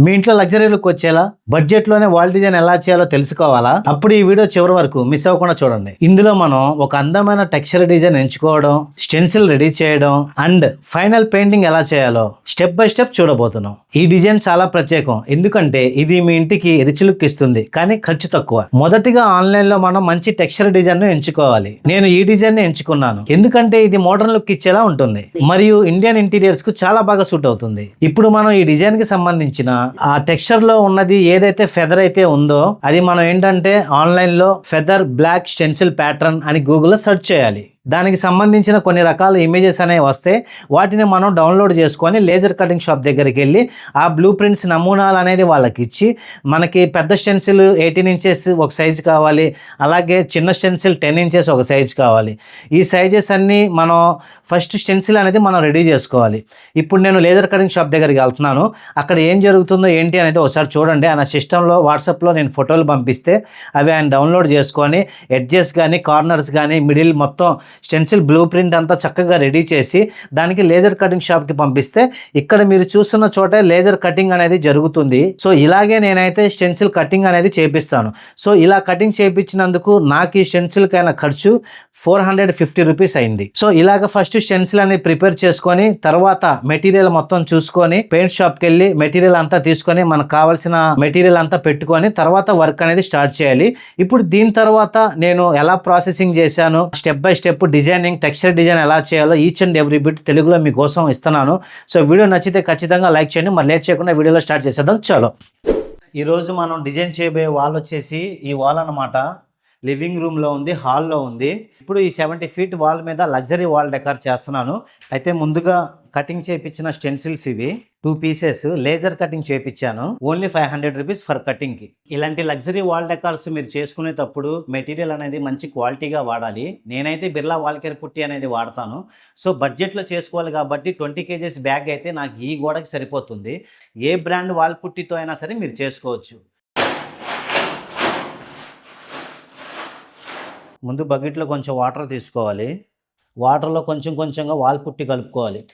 మీ ఇంట్లో luxury look వచ్చేలా బడ్జెట్లోనే వాల్ డిజైన్ ఎలా చేయాలో తెలుసుకోవాలా? అప్పుడు ఈ వీడియో చివరి వరకు మిస్ అవ్వకుండా చూడండి. ఇందులో మనం ఒక అందమైన టెక్స్చర్ డిజైన్ ఎంచుకోవడం స్టెన్సిల్ రెడీ చేయడం అండ్ ఫైనల్ పెయింటింగ్ ఎలా చేయాలో స్టెప్ బై స్టెప్ చూడబోతున్నాం. ఈ డిజైన్ చాలా ప్రత్యేకం. ఎందుకంటే ఇది మీ ఇంటికి రిచ్ లుక్ ఇస్తుంది కానీ ఖర్చు తక్కువ. మొదటిగా ఆన్లైన్లో మనం మంచి టెక్స్చర్ డిజైన్ను ఎంచుకోవాలి. నేను ఈ డిజైన్ని ఎంచుకున్నాను. ఎందుకంటే ఇది మోడర్న్ లుక్ ఇచ్చేలా ఉంటుంది. మరియు ఇండియన్ ఇంటీరియర్స్కు చాలా బాగా సూట్ అవుతుంది. ఇప్పుడు మనం ఈ డిజైన్కి సంబంధించిన ఆ టెక్స్చర్లో ఉన్నది ఏదైతే ఫెదర్ అయితే ఉందో అది మనం ఏంటంటే ఆన్లైన్లో ఫెదర్ బ్లాక్ స్టెన్సిల్ ప్యాటర్న్ అని గూగుల్లో సెర్చ్ చేయాలి. దానికి సంబంధించిన కొన్ని రకాల ఇమేజెస్ అనేవి వస్తే వాటిని మనం డౌన్లోడ్ చేసుకొని లేజర్ కటింగ్ షాప్ దగ్గరికి వెళ్ళి ఆ బ్లూ ప్రింట్స్ నమూనాలు అనేది వాళ్ళకి ఇచ్చి మనకి పెద్ద స్టెన్సిల్ ఎయిటీన్ ఇంచెస్ ఒక సైజు కావాలి అలాగే చిన్న స్టెన్సిల్ టెన్ ఇంచెస్ ఒక సైజు కావాలి. ఈ సైజెస్ అన్నీ మనం ఫస్ట్ స్టెన్సిల్ అనేది మనం రెడీ చేసుకోవాలి. ఇప్పుడు నేను లేజర్ కటింగ్ షాప్ దగ్గరికి వెళ్తున్నాను. అక్కడ ఏం జరుగుతుందో ఏంటి అనేది ఒకసారి చూడండి. ఆయన సిస్టంలో వాట్సాప్లో నేను ఫోటోలు పంపిస్తే అవి ఆయన డౌన్లోడ్ చేసుకొని ఎడ్జెస్ కానీ కార్నర్స్ కానీ మిడిల్ మొత్తం స్టెన్సిల్ బ్లూ ప్రింట్ అంతా చక్కగా రెడీ చేసి దానికి లేజర్ కటింగ్ షాప్కి పంపిస్తే ఇక్కడ మీరు చూస్తున్న చోటే లేజర్ కటింగ్ అనేది జరుగుతుంది. సో ఇలాగే నేనైతే స్టెన్సిల్ కటింగ్ అనేది చేపిస్తాను. సో ఇలా కటింగ్ చేయించినందుకు నాకు ఈ స్టెన్సిల్కి ఖర్చు ఫోర్ హండ్రెడ్ ఫిఫ్టీ రూపీస్ అయింది. సో ఇలాగ ఫస్ట్ స్టెన్సిల్ అనేది ప్రిపేర్ చేసుకొని తర్వాత మెటీరియల్ మొత్తం చూసుకొని పెయింట్ షాప్కి వెళ్ళి మెటీరియల్ అంతా తీసుకొని మనకు కావాల్సిన మెటీరియల్ అంతా పెట్టుకొని తర్వాత వర్క్ అనేది స్టార్ట్ చేయాలి. ఇప్పుడు దీని తర్వాత నేను ఎలా ప్రాసెసింగ్ చేశాను? Step by step designing texture design ఎలా చేయాలో ఈచ్ అండ్ ఎవ్రీ బిట్ తెలుగులో మీకోసం ఇస్తున్నాను. సో వీడియో నచ్చితే ఖచ్చితంగా లైక్ చేయండి. మరి లేట్ చేయకుండా వీడియోలో స్టార్ట్ చేసేద్దాం. చలో. ఈరోజు మనం డిజైన్ చేయబోయే వాల్ వచ్చేసి ఈ వాల్ అనమాట లివింగ్ రూమ్లో ఉంది హాల్లో ఉంది. ఇప్పుడు ఈ సెవెంటీ ఫీట్ వాల్ మీద లగ్జరీ వాల్ డెకార్ చేస్తున్నాను. అయితే ముందుగా కటింగ్ చేయించిన స్టెన్సిల్స్ ఇవి టూ పీసెస్. లేజర్ కటింగ్ చేయించాను only five hundred rupees for కటింగ్కి. ఇలాంటి లగ్జరీ వాల్ డెకార్స్ మీరు చేసుకునేటప్పుడు మెటీరియల్ అనేది మంచి క్వాలిటీగా వాడాలి. నేనైతే బిర్లా వాల్కేర్ పుట్టి అనేది వాడతాను. సో బడ్జెట్లో చేసుకోవాలి కాబట్టి ట్వంటీ కేజెస్ బ్యాగ్ అయితే నాకు ఈ గోడకి సరిపోతుంది. ఏ బ్రాండ్ వాల్ పుట్టితో అయినా సరే మీరు చేసుకోవచ్చు. ముందు బకెట్లో కొంచెం వాటర్ తీసుకోవాలి. వాటర్లో కొంచెం కొంచెంగా వాల్ పుట్టి కలుపుకోవాలి.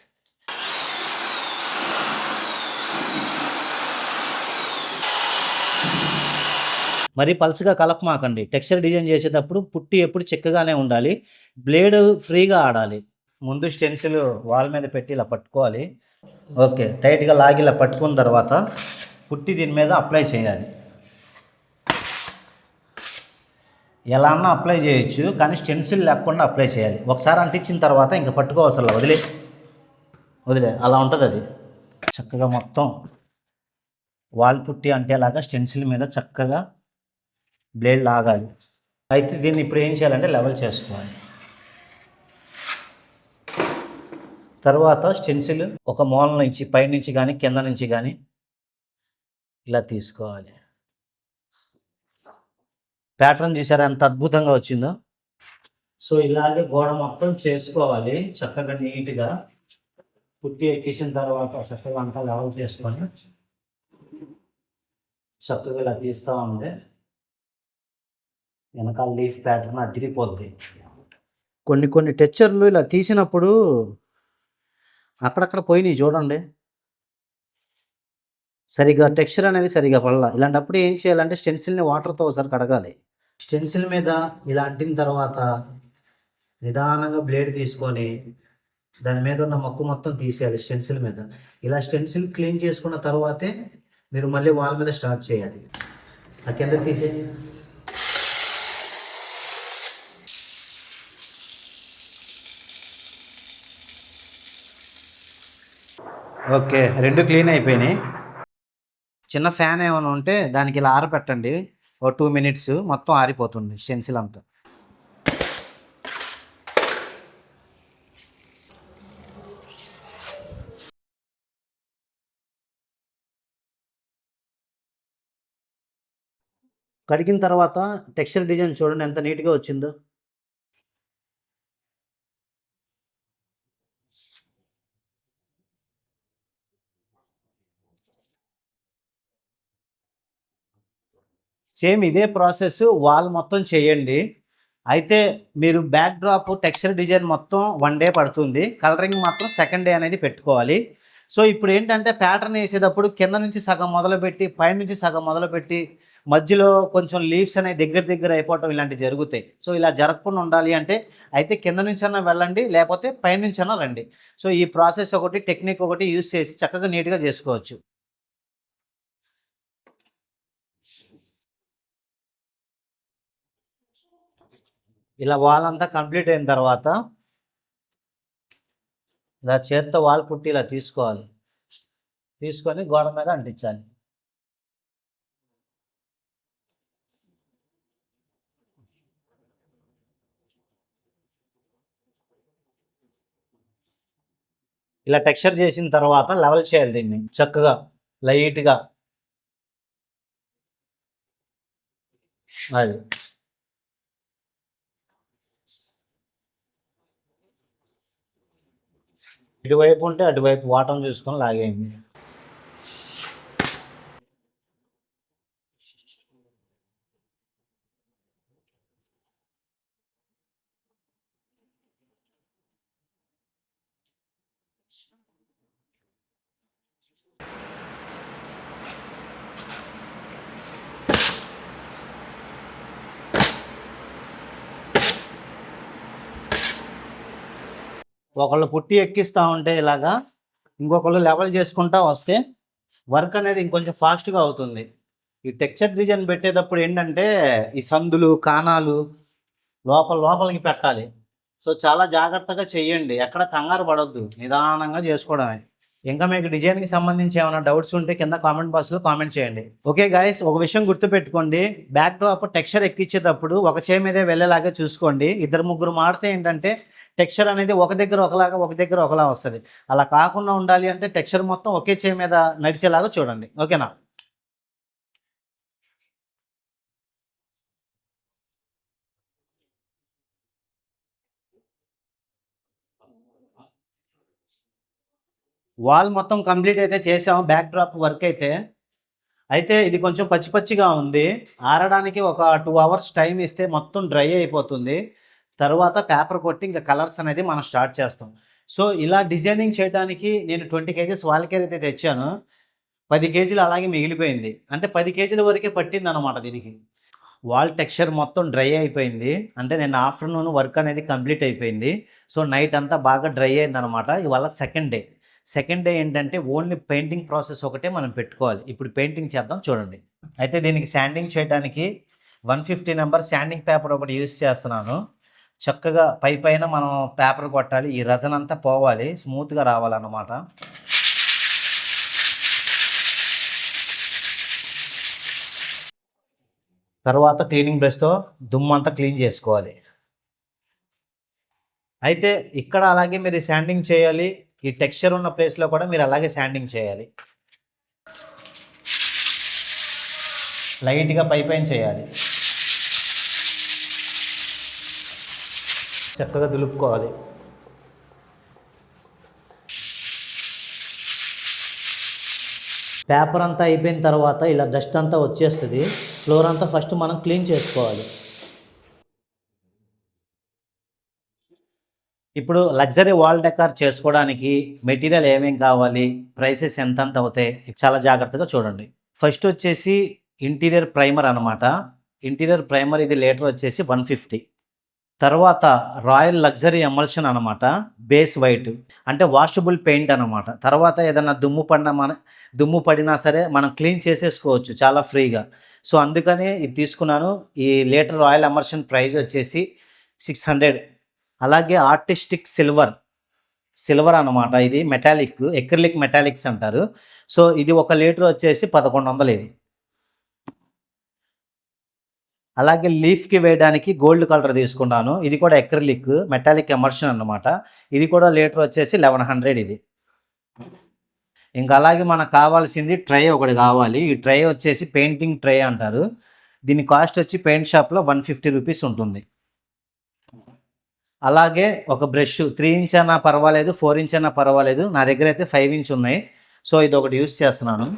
మరి పల్చగా కలపమాకండి. టెక్స్చర్ డిజైన్ చేసేటప్పుడు పుట్టి ఎప్పుడు చిక్కగానే ఉండాలి. బ్లేడ్ ఫ్రీగా ఆడాలి. ముందు స్టెన్సిల్ వాల్ మీద పెట్టి ఇలా పట్టుకోవాలి. ఓకే. టైట్గా లాగి ఇలా పట్టుకున్న తర్వాత పుట్టి దీని మీద అప్లై చేయాలి. ఎలా అన్నా అప్లై చేయొచ్చు కానీ స్టెన్సిల్ లేకుండా అప్లై చేయాలి. ఒకసారి అంటించిన తర్వాత ఇంకా పట్టుకోవసరం వదిలే. వదిలే అలా ఉంటుంది అది. చక్కగా మొత్తం వాల్ పుట్టి అంటేలాగా స్టెన్సిల్ మీద చక్కగా బ్లేడ్ లాగాలి. అయితే దీన్ని ఇప్పుడు ఏం చేయాలంటే లెవెల్ చేసుకోవాలి. తర్వాత స్టెన్సిల్ ఒక మూల నుంచి పై నుంచి కానీ కింద నుంచి కానీ ఇలా తీసుకోవాలి. ప్యాటర్న్ చూసారా? ఎంత అద్భుతంగా వచ్చిందో. సో ఇలాగే గోడ మొత్తం చేసుకోవాలి. చక్కగా నీట్గా పుట్టి ఎక్కించిన తర్వాత చక్కగా అంతా లెవెల్ చేసుకొని చక్కగా ఇలా తీస్తూ ఉండే వెనకాల లీఫ్ ప్యాటర్న్ అదిరిపోద్ది. కొన్ని కొన్ని టెక్చర్లు ఇలా తీసినప్పుడు అక్కడక్కడ పోయినాయి చూడండి. సరిగా టెక్స్చర్ అనేది సరిగా పడాల. ఇలాంటప్పుడు ఏం చేయాలంటే స్టెన్సిల్ని వాటర్తో ఒకసారి కడగాలి. స్టెన్సిల్ మీద ఇలా అంటిన తర్వాత నిదానంగా బ్లేడ్ తీసుకొని దాని మీద ఉన్న మక్కు మొత్తం తీసేయాలి స్టెన్సిల్ మీద. ఇలా స్టెన్సిల్ క్లీన్ చేసుకున్న తర్వాతే మీరు మళ్ళీ వాల్ మీద స్టార్ట్ చేయాలి. ఆ కింద తీసే ఓకే రెండు క్లీన్ అయిపోయినాయి. చిన్న ఫ్యాన్ ఏమైనా ఉంటే దానికి ఇలా ఆరబెట్టండి ఓ టూ మినిట్స్ మొత్తం ఆరిపోతుంది స్టెన్సిల్ అంతా. కడిగిన తర్వాత టెక్స్చర్ డిజైన్ చూడండి ఎంత నీట్గా వచ్చిందో. సేమ్ ఇదే ప్రాసెస్ వాల్ మొత్తం చేయండి. అయితే మీరు బ్యాక్ డ్రాప్ టెక్స్చర్ డిజైన్ మొత్తం వన్ డే పడుతుంది. కలరింగ్ మాత్రం సెకండ్ డే అనేది పెట్టుకోవాలి. సో ఇప్పుడు ఏంటంటే ప్యాటర్న్ వేసేటప్పుడు కింద నుంచి సగం మొదలుపెట్టి పైన నుంచి సగం మొదలుపెట్టి మధ్యలో కొంచెం లీవ్స్ అనేవి దగ్గర దగ్గర అయిపోవటం ఇలాంటివి జరుగుతాయి. సో ఇలా జరగకుండా ఉండాలి అంటే అయితే కింద నుంచి వెళ్ళండి లేకపోతే పైనుంచైనా అన్నా రండి. సో ఈ ప్రాసెస్ ఒకటి టెక్నిక్ ఒకటి యూస్ చేసి చక్కగా నీట్గా చేసుకోవచ్చు. ఇలా వాల్ అంతా కంప్లీట్ అయిన తర్వాత ఇలా చేత్తో వాల్ పుట్టి ఇలా తీసుకోవాలి. తీసుకొని గోడ మీద అంటించాలి. ఇలా టెక్స్చర్ చేసిన తర్వాత లెవెల్ చేయాలి దీన్ని చక్కగా లైట్గా. అది. ఇటువైపు ఉంటే అటువైపు వాటం చూసుకొని లాగేయండి. ఒకళ్ళు పుట్టి ఎక్కిస్తూ ఉంటే ఇలాగా ఇంకొకళ్ళు లెవెల్ చేసుకుంటా వస్తే వర్క్ అనేది ఇంకొంచెం ఫాస్ట్గా అవుతుంది. ఈ టెక్చర్ డిజైన్ పెట్టేటప్పుడు ఏంటంటే ఈ సందులు కాణాలు లోపల లోపలికి పెట్టాలి. సో చాలా జాగ్రత్తగా చెయ్యండి ఎక్కడ కంగారు పడొద్దు. నిదానంగా చేసుకోవడమే. ఇంకా మీకు డిజైన్కి సంబంధించి ఏమైనా డౌట్స్ ఉంటే కింద కామెంట్ బాక్స్లో కామెంట్ చేయండి. ఓకే గాయస్ ఒక విషయం గుర్తుపెట్టుకోండి. బ్యాక్ డ్రాప్ టెక్స్చర్ ఎక్కించేటప్పుడు ఒక చేయి మీదే వెళ్ళేలాగా చూసుకోండి. ఇద్దరు ముగ్గురు మాడితే ఏంటంటే టెక్స్చర్ అనేది ఒక దగ్గర ఒకలాగా ఒక దగ్గర ఒకలా వస్తుంది. అలా కాకుండా ఉండాలి అంటే టెక్స్చర్ మొత్తం ఒకే చేయి మీద నడిచేలాగా చూడండి. ఓకేనా? వాల్ మొత్తం కంప్లీట్ అయితే చేసాము బ్యాక్ డ్రాప్ వర్క్ అయితే. అయితే ఇది కొంచెం పచ్చి పచ్చిగా ఉంది. ఆరడానికి ఒక టూ అవర్స్ టైం ఇస్తే మొత్తం డ్రై అయిపోతుంది. తర్వాత పేపర్ కొట్టి ఇంకా కలర్స్ అనేది మనం స్టార్ట్ చేస్తాం. సో ఇలా డిజైనింగ్ చేయడానికి నేను ట్వంటీ కేజీస్ వాళ్ళకేర్ అయితే తెచ్చాను. పది కేజీలు అలాగే మిగిలిపోయింది. అంటే పది కేజీల వరకే పట్టింది అనమాట దీనికి. వాల్ టెక్స్చర్ మొత్తం డ్రై అయిపోయింది. అంటే నేను ఆఫ్టర్నూన్ వర్క్ అనేది కంప్లీట్ అయిపోయింది. సో నైట్ అంతా బాగా డ్రై అయింది అనమాట ఇవాళ సెకండ్ డే సెకండ్ డే ఏంటంటే ఓన్లీ పెయింటింగ్ ప్రాసెస్ ఒకటే మనం పెట్టుకోవాలి. ఇప్పుడు పెయింటింగ్ చేద్దాం చూడండి. అయితే దీనికి శాండింగ్ చేయడానికి one fifty number sanding paper ఒకటి యూస్ చేస్తున్నాను. చక్కగా పై పైన మనం పేపర్ కొట్టాలి. ఈ రజన్ అంతా పోవాలి. స్మూత్గా రావాలన్నమాట. తర్వాత క్లీనింగ్ బ్రష్తో దుమ్ము అంతా క్లీన్ చేసుకోవాలి. అయితే ఇక్కడ అలాగే మీరు శాండింగ్ చేయాలి. ఈ టెక్స్చర్ ఉన్న ప్లేస్లో కూడా మీరు అలాగే శాండింగ్ చేయాలి. లైట్గా పై పైన చేయాలి. చక్కగా దులుపుకోవాలి. పేపర్ అంతా అయిపోయిన తర్వాత ఇలా డస్ట్ అంతా వచ్చేస్తుంది. ఫ్లోర్ అంతా ఫస్ట్ మనం క్లీన్ చేసుకోవాలి. ఇప్పుడు లగ్జరీ వాల్ డెకార్ చేసుకోవడానికి మెటీరియల్ ఏమేం కావాలి? ప్రైసెస్ ఎంతంత అవుతాయి? చాలా జాగ్రత్తగా చూడండి. ఫస్ట్ వచ్చేసి ఇంటీరియర్ ప్రైమర్ అనమాట ఇంటీరియర్ ప్రైమర్ ఇది లీటర్ వచ్చేసి వన్ ఫిఫ్టీ తర్వాత రాయల్ లగ్జరీ ఎమల్షన్ అనమాట బేస్ వైట్ అంటే వాషబుల్ పెయింట్ అనమాట తర్వాత ఏదైనా దుమ్ము పడిన మన దుమ్ము పడినా సరే మనం క్లీన్ చేసేసుకోవచ్చు చాలా ఫ్రీగా. సో అందుకని ఇది తీసుకున్నాను. ఈ లీటర్ రాయల్ ఎమర్షన్ ప్రైస్ వచ్చేసి సిక్స్ హండ్రెడ్. అలాగే ఆర్టిస్టిక్ సిల్వర్ సిల్వర్ అనమాట ఇది మెటాలిక్ ఎక్రిలిక్ మెటాలిక్స్ అంటారు. సో ఇది ఒక లీటర్ వచ్చేసి పదకొండు వందలు ఇది. అలాగే లీఫ్కి వేయడానికి గోల్డ్ కలర్ తీసుకున్నాను. ఇది కూడా ఎక్రిలిక్ మెటాలిక్ ఎమర్షన్ అన్నమాట. ఇది కూడా లీటర్ వచ్చేసి లెవెన్ హండ్రెడ్ ఇది. ఇంకా అలాగే మనకు కావాల్సింది ట్రై ఒకటి కావాలి. ఈ ట్రై వచ్చేసి పెయింటింగ్ ట్రై అంటారు. దీని కాస్ట్ వచ్చి పెయింట్ షాప్లో వన్ ఫిఫ్టీ రూపీస్ ఉంటుంది. అలాగే ఒక బ్రష్ త్రీ ఇంచ్ అయినా పర్వాలేదు ఫోర్ ఇంచ్ అయినా పర్వాలేదు. నా దగ్గర అయితే ఫైవ్ ఇంచ్ ఉన్నాయి. సో ఇది ఒకటి యూస్ చేస్తున్నాను.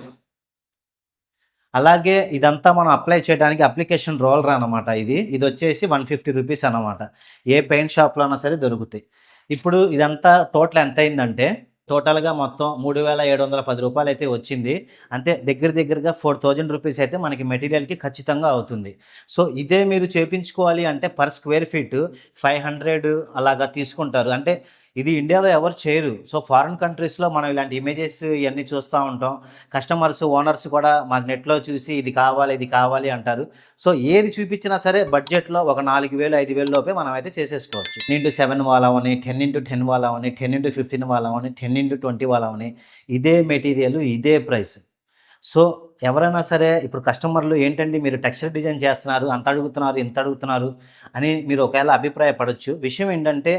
అలాగే ఇదంతా మనం అప్లై చేయడానికి అప్లికేషన్ రోలర్ అనమాట ఇది. ఇది వచ్చేసి వన్ ఫిఫ్టీ రూపీస్ అనమాట ఏ పెయింట్ షాప్లో అయినా సరే దొరుకుతాయి. ఇప్పుడు ఇదంతా టోటల్ ఎంత అయిందంటే టోటల్గా మొత్తం మూడు వేల ఏడు వందల పది రూపాయలు అయితే వచ్చింది. అంతే దగ్గర దగ్గరగా ఫోర్ థౌజండ్ రూపీస్ అయితే మనకి మెటీరియల్కి ఖచ్చితంగా అవుతుంది. సో ఇదే మీరు చేపించుకోవాలి అంటే per square feet five hundred అలాగా తీసుకుంటారు. అంటే ఇది ఇండియాలో ఎవరు చేయరు. సో ఫారిన్ కంట్రీస్లో మనం ఇలాంటి ఇమేజెస్ ఇవన్నీ చూస్తూ ఉంటాం. కస్టమర్స్ ఓనర్స్ కూడా మాకు నెట్లో చూసి ఇది కావాలి ఇది కావాలి అంటారు. సో ఏది చూపించినా సరే బడ్జెట్లో ఒక నాలుగు వేలు ఐదు వేలు లోపే మనం అయితే చేసేసుకోవచ్చు. టెన్ ఇంటూ సెవెన్ వాళ్ళవని టెన్ ఇంటూ టెన్ వాళ్ళవని టెన్ ఇంటూ ఫిఫ్టీన్ వాళ్ళవని టెన్ ఇంటూ ట్వంటీ వాళ్ళవని ఇదే మెటీరియల్ ఇదే ప్రైస్ సో ఎవరైనా సరే ఇప్పుడు కస్టమర్లు ఏంటండి మీరు టెక్స్చర్ డిజైన్ చేస్తున్నారు అంత అడుగుతున్నారు ఇంత అడుగుతున్నారు అని మీరు ఒకవేళ అభిప్రాయపడవచ్చు విషయం ఏంటంటే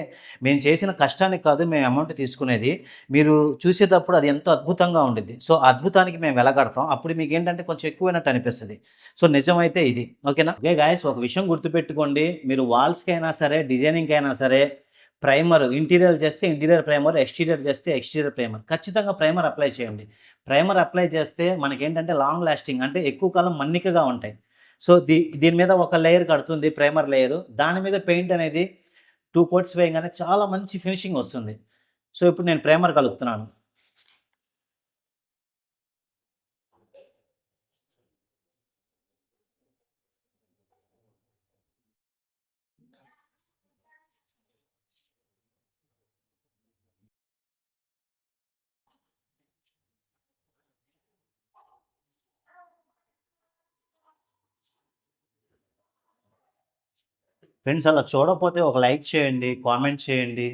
మేము చేసిన కష్టానికి కాదు మేము అమౌంట్ తీసుకునేది. మీరు చూసేటప్పుడు అది ఎంతో అద్భుతంగా ఉండిద్ది. సో అద్భుతానికి మేము వెలగడతాం. అప్పుడు మీకు ఏంటంటే కొంచెం ఎక్కువైనట్టు అనిపిస్తుంది. సో నిజమైతే ఇది. ఓకేనా? ఓకే గాయస్ ఒక విషయం గుర్తుపెట్టుకోండి. మీరు వాల్స్కి అయినా సరే డిజైనింగ్కి అయినా సరే ప్రైమర్ ఇంటీరియర్ చేస్తే ఇంటీరియర్ ప్రైమర్ ఎక్స్టీరియర్ చేస్తే ఎక్స్టీరియర్ ప్రైమర్. ఖచ్చితంగా ప్రైమర్ అప్లై చేయండి. ప్రైమర్ అప్లై చేస్తే మనకేంటంటే లాంగ్ లాస్టింగ్ అంటే ఎక్కువ కాలం మన్నికగా ఉంటాయి. సో దీ దీని మీద ఒక లేయర్ కడుతుంది ప్రైమర్ లేయర్ దాని మీద పెయింట్ అనేది టూ కోట్స్ వేయగానే చాలా మంచి ఫినిషింగ్ వస్తుంది. సో ఇప్పుడు నేను ప్రైమర్ కలుపుతున్నాను. ఫ్రెండ్స్ అలా చూడకపోతే ఒక లైక్ చేయండి కామెంట్ చేయండి.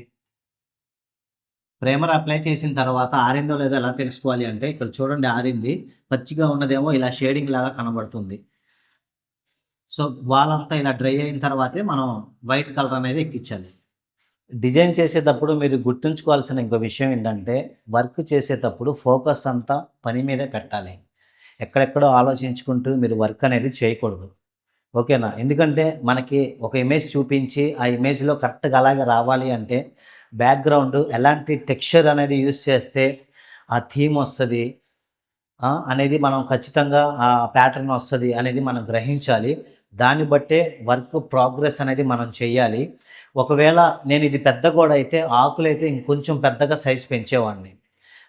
ప్రేమర్ అప్లై చేసిన తర్వాత ఆరిందో లేదో ఎలా తెలుసుకోవాలి అంటే ఇక్కడ చూడండి ఆరింది పచ్చిగా ఉన్నదేమో ఇలా షేడింగ్ లాగా కనబడుతుంది. సో వాళ్ళంతా ఇలా డ్రై అయిన తర్వాతే మనం వైట్ కలర్ అనేది ఎక్కించాలి. డిజైన్ చేసేటప్పుడు మీరు గుర్తుంచుకోవాల్సిన ఇంకో విషయం ఏంటంటే వర్క్ చేసేటప్పుడు ఫోకస్ అంతా పని మీదే పెట్టాలి. ఎక్కడెక్కడో ఆలోచించుకుంటూ మీరు వర్క్ అనేది చేయకూడదు. ఓకేనా? ఎందుకంటే మనకి ఒక ఇమేజ్ చూపించి ఆ ఇమేజ్లో కరెక్ట్గా అలాగే రావాలి అంటే బ్యాక్గ్రౌండ్ ఎలాంటి టెక్స్చర్ అనేది యూస్ చేస్తే ఆ థీమ్ వస్తుంది అనేది మనం ఖచ్చితంగా ఆ ప్యాటర్న్ వస్తుంది అనేది మనం గ్రహించాలి. దాన్ని బట్టే వర్క్ ప్రోగ్రెస్ అనేది మనం చేయాలి. ఒకవేళ నేను ఇది పెద్ద గోడ అయితే ఆకులైతే ఇంకొంచెం పెద్దగా సైజ్ పెంచేవాడిని.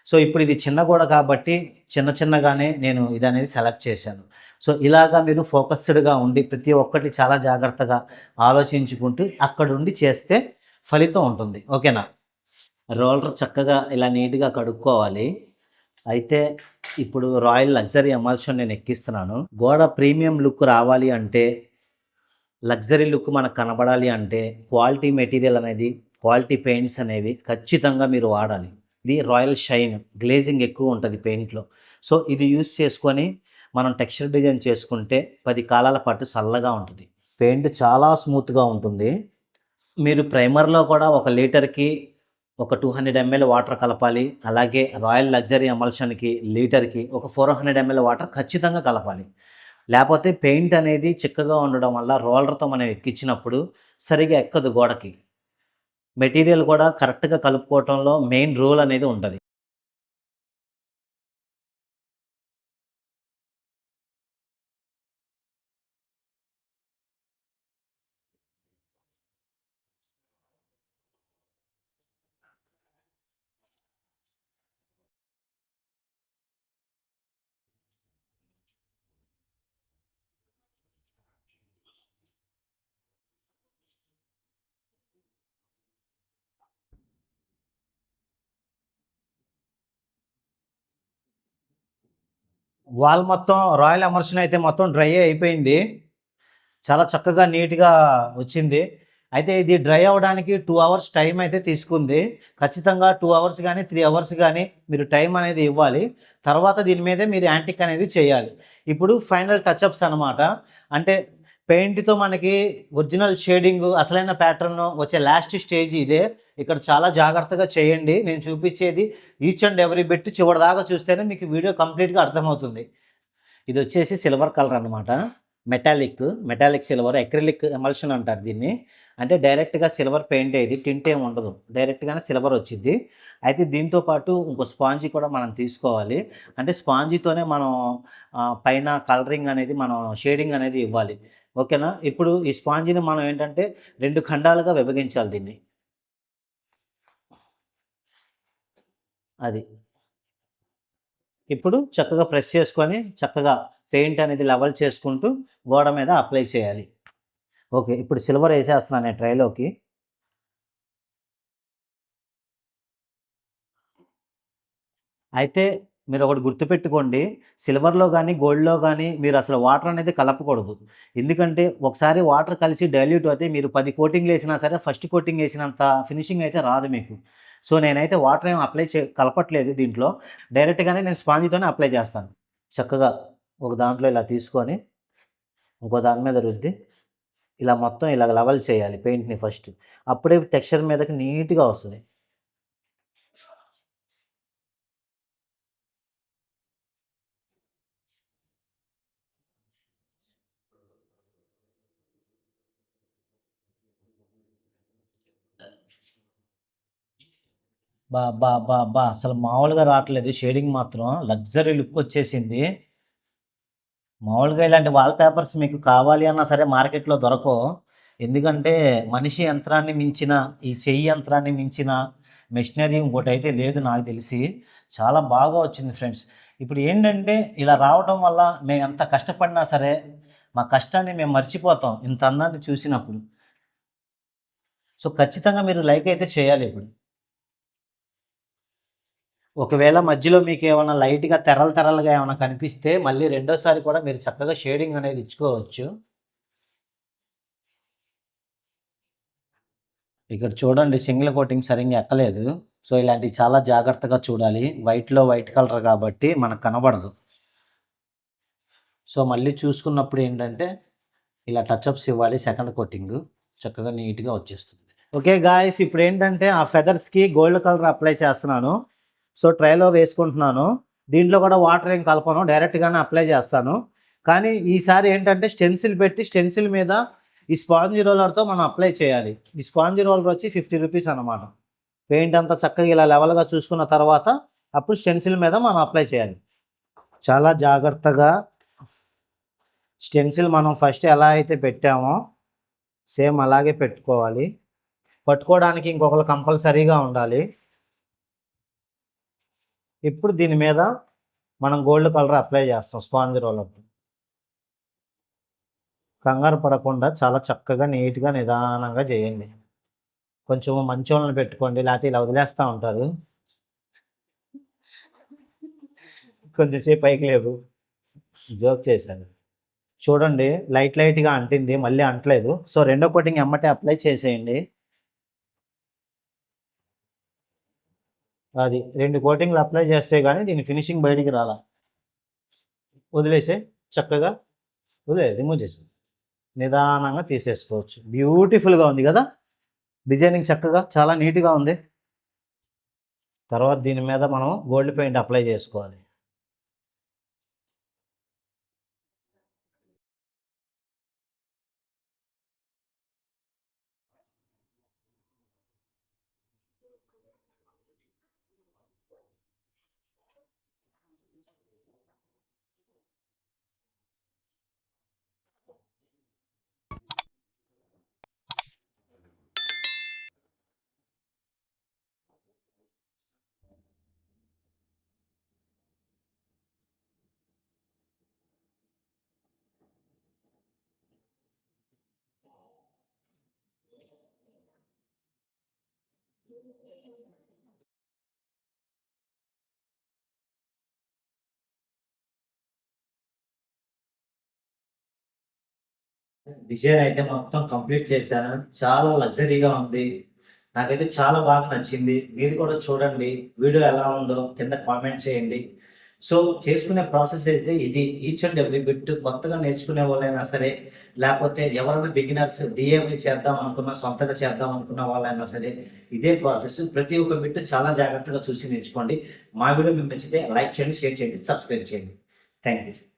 సో ఇప్పుడు ఇది చిన్న గోడ కాబట్టి చిన్న చిన్నగానే నేను ఇది అనేది సెలెక్ట్ చేశాను. సో ఇలాగా మీరు ఫోకస్డ్గా ఉండి ప్రతి ఒక్కటి చాలా జాగ్రత్తగా ఆలోచించుకుంటూ అక్కడ ఉండి చేస్తే ఫలితం ఉంటుంది. ఓకేనా? రోలర్ చక్కగా ఇలా నీట్గా కడుక్కోవాలి. అయితే ఇప్పుడు రాయల్ లగ్జరీ ఎమల్షన్ నేను ఎక్కిస్తున్నాను. గోడ ప్రీమియం లుక్ రావాలి అంటే లగ్జరీ లుక్ మనకు కనబడాలి అంటే క్వాలిటీ మెటీరియల్ అనేది క్వాలిటీ పెయింట్స్ అనేవి ఖచ్చితంగా మీరు వాడాలి. ఇది రాయల్ షైన్ గ్లేజింగ్ ఎక్కువ ఉంటుంది పెయింట్లో. సో ఇది యూస్ చేసుకొని మనం టెక్స్చర్ డిజైన్ చేసుకుంటే పది కాలాల పాటు చల్లగా ఉంటుంది. పెయింట్ చాలా స్మూత్గా ఉంటుంది. మీరు ప్రైమర్లో కూడా ఒక లీటర్కి ఒక టూ హండ్రెడ్ ఎంఎల్ వాటర్ కలపాలి. అలాగే రాయల్ లగ్జరీ అమల్షన్కి లీటర్కి ఒక ఫోర్ హండ్రెడ్ ఎంఎల్ వాటర్ ఖచ్చితంగా కలపాలి. లేకపోతే పెయింట్ అనేది చిక్కగా ఉండడం వల్ల రోలర్తో మనం ఎక్కించినప్పుడు సరిగా ఎక్కదు గోడకి. మెటీరియల్ కూడా కరెక్ట్గా కలుపుకోవటంలో మెయిన్ రూల్ అనేది ఉంటుంది. వాల్ మొత్తం రాయల్ ఎమర్షన్ అయితే మొత్తం డ్రై అయిపోయింది. చాలా చక్కగా నీట్గా వచ్చింది. అయితే ఇది డ్రై అవ్వడానికి టూ అవర్స్ టైం అయితే తీసుకుంది. ఖచ్చితంగా టూ అవర్స్ కానీ త్రీ అవర్స్ కానీ మీరు టైం అనేది ఇవ్వాలి. తర్వాత దీని మీదే మీరు యాంటిక్ అనేది చేయాలి. ఇప్పుడు ఫైనల్ టచ్అప్స్ అనమాట అంటే పెయింట్తో మనకి ఒరిజినల్ షేడింగ్ అసలైన ప్యాటర్న్ వచ్చే లాస్ట్ స్టేజ్ ఇదే. ఇక్కడ చాలా జాగ్రత్తగా చేయండి. నేను చూపించేది ఈచ్ అండ్ ఎవరీ బిట్ చివరిదాకా చూస్తేనే మీకు వీడియో కంప్లీట్గా అర్థమవుతుంది. ఇది వచ్చేసి సిల్వర్ కలర్ అనమాట metallic metallic silver acrylic emulsion అంటారు దీన్ని. అంటే డైరెక్ట్గా సిల్వర్ పెయింట్ ఇది టింట్ ఏమి ఉండదు. డైరెక్ట్గానే సిల్వర్ వచ్చింది అయితే దీంతో పాటు ఇంకో స్పాంజీ కూడా మనం తీసుకోవాలి. అంటే స్పాంజీతోనే మనం పైన కలరింగ్ అనేది మనం షేడింగ్ అనేది ఇవ్వాలి. ఓకేనా? ఇప్పుడు ఈ స్పాంజీని మనం ఏంటంటే రెండు ఖండాలుగా విభజించాలి దీన్ని. అది. ఇప్పుడు చక్కగా ప్రెస్ చేసుకొని చక్కగా పెయింట్ అనేది లెవెల్ చేసుకుంటూ గోడ మీద అప్లై చేయాలి. ఓకే ఇప్పుడు సిల్వర్ వేసేస్తున్నాను నేను ట్రైలోకి అయితే మీరు ఒకటి గుర్తుపెట్టుకోండి సిల్వర్లో కానీ గోల్డ్లో కానీ మీరు అసలు వాటర్ అనేది కలపకూడదు. ఎందుకంటే ఒకసారి వాటర్ కలిసి డైల్యూట్ అయితే మీరు పది కోటింగ్లు వేసినా సరే ఫస్ట్ కోటింగ్ వేసినంత ఫినిషింగ్ అయితే రాదు మీకు. సో నేనైతే వాటర్ ఏం అప్లై చే కలపట్లేదు దీంట్లో. డైరెక్ట్గానే నేను స్పాంజితోనే అప్లై చేస్తాను. చక్కగా ఒక దాంట్లో ఇలా తీసుకొని ఇంకో దాని మీద రుద్ది ఇలా మొత్తం ఇలా లెవెల్ చేయాలి పెయింట్ని ఫస్ట్. అప్పుడే టెక్స్చర్ మీదకి నీట్గా వస్తుంది. బా బా బా బా. అసలు మామూలుగా రావట్లేదు. షేడింగ్ మాత్రం లగ్జరీ లుక్ వచ్చేసింది. మామూలుగా ఇలాంటి వాల్ పేపర్స్ మీకు కావాలి అన్నా సరే మార్కెట్లో దొరకవు. ఎందుకంటే మనిషి యంత్రాన్ని మించిన ఈ చెయ్యి యంత్రాన్ని మించిన మెషినరీ ఇంకోటి అయితే లేదు నాకు తెలిసి. చాలా బాగా వచ్చింది ఫ్రెండ్స్. ఇప్పుడు ఏంటంటే ఇలా రావడం వల్ల మేము ఎంత కష్టపడినా సరే మా కష్టాన్ని మేము మర్చిపోతాం ఇంత అందాన్ని చూసినప్పుడు. సో ఖచ్చితంగా మీరు లైక్ అయితే చేయాలి ఇప్పుడు. ఒకవేళ మధ్యలో మీకు ఏమైనా లైట్గా తెరలు తెరలుగా ఏమైనా కనిపిస్తే మళ్ళీ రెండోసారి కూడా మీరు చక్కగా షేడింగ్ అనేది ఇచ్చుకోవచ్చు. ఇక్కడ చూడండి సింగిల్ కోటింగ్ సరిగ్గా ఎక్కలేదు. సో ఇలాంటివి చాలా జాగ్రత్తగా చూడాలి. వైట్లో వైట్ కలర్ కాబట్టి మనకు కనబడదు. సో మళ్ళీ చూసుకున్నప్పుడు ఏంటంటే ఇలా టచ్అప్స్ ఇవ్వాలి సెకండ్ కోటింగ్. చక్కగా నీట్గా వచ్చేస్తుంది. ఓకే గాయస్ ఇప్పుడు ఏంటంటే ఆ ఫెదర్స్కి గోల్డ్ కలర్ అప్లై చేస్తున్నాను. సో ట్రైలో వేసుకుంటున్నాను. దీంట్లో కూడా వాటర్ ఏం కలపను. డైరెక్ట్గానే అప్లై చేస్తాను. కానీ ఈసారి ఏంటంటే స్టెన్సిల్ పెట్టి స్టెన్సిల్ మీద ఈ స్పాంజ్ రోలర్తో మనం అప్లై చేయాలి. ఈ స్పాంజ్ రోలర్ వచ్చి ఫిఫ్టీ రూపీస్ అనమాట పెయింట్ అంతా చక్కగా ఇలా లెవెల్గా చూసుకున్న తర్వాత అప్పుడు స్టెన్సిల్ మీద మనం అప్లై చేయాలి. చాలా జాగ్రత్తగా స్టెన్సిల్ మనం ఫస్ట్ ఎలా అయితే పెట్టామో సేమ్ అలాగే పెట్టుకోవాలి. పట్టుకోవడానికి ఇంకొకరు కంపల్సరీగా ఉండాలి. ఇప్పుడు దీని మీద మనం గోల్డ్ కలర్ అప్లై చేస్తాం స్పాంజ్ రోలర్ కంగారు పడకుండా చాలా చక్కగా నీట్గా నిదానంగా చేయండి. కొంచెం మంచి వాళ్ళని పెట్టుకోండి లేకపోతే ఇలా వదిలేస్తూ ఉంటారు. కొంచెం సేపు పైకి లేవు జోక్ చేశాను. చూడండి లైట్ లైట్గా అంటింది మళ్ళీ అంటలేదు. సో రెండో కోటింగ్ ఎమ్మటే అప్లై చేసేయండి. అది రెండు కోటింగ్లు అప్లై చేస్తే కానీ దీని ఫినిషింగ్ బయటికి రాలా. వదిలేసే చక్కగా వదిలే రిమూవ్ చేసి నిదానంగా తీసేసుకోవచ్చు. బ్యూటిఫుల్గా ఉంది కదా? డిజైనింగ్ చక్కగా చాలా నీట్గా ఉంది. తర్వాత దీని మీద మనం గోల్డ్ పెయింట్ అప్లై చేసుకోవాలి. డిజైన్ అయితే మొత్తం కంప్లీట్ చేశాను. చాలా లగ్జరీగా ఉంది. నాకైతే చాలా బాగా నచ్చింది. మీరు కూడా చూడండి. వీడియో ఎలా ఉందో కింద కామెంట్ చేయండి. సో చేసుకునే ప్రాసెస్ అయితే ఇది. ఈచ్ అండ్ ఎవ్రీ బిట్ కొత్తగా నేర్చుకునే వాళ్ళైనా సరే లేకపోతే ఎవరైనా బిగినర్స్ డిఏవై చేద్దాం అనుకున్నా సొంతగా చేద్దాం అనుకున్న వాళ్ళైనా సరే ఇదే ప్రాసెస్ ప్రతి ఒక్క బిట్ చాలా జాగ్రత్తగా చూసి నేర్చుకోండి. మా వీడియో మీకు నచ్చితే లైక్ చేయండి షేర్ చేయండి సబ్స్క్రైబ్ చేయండి. Thank you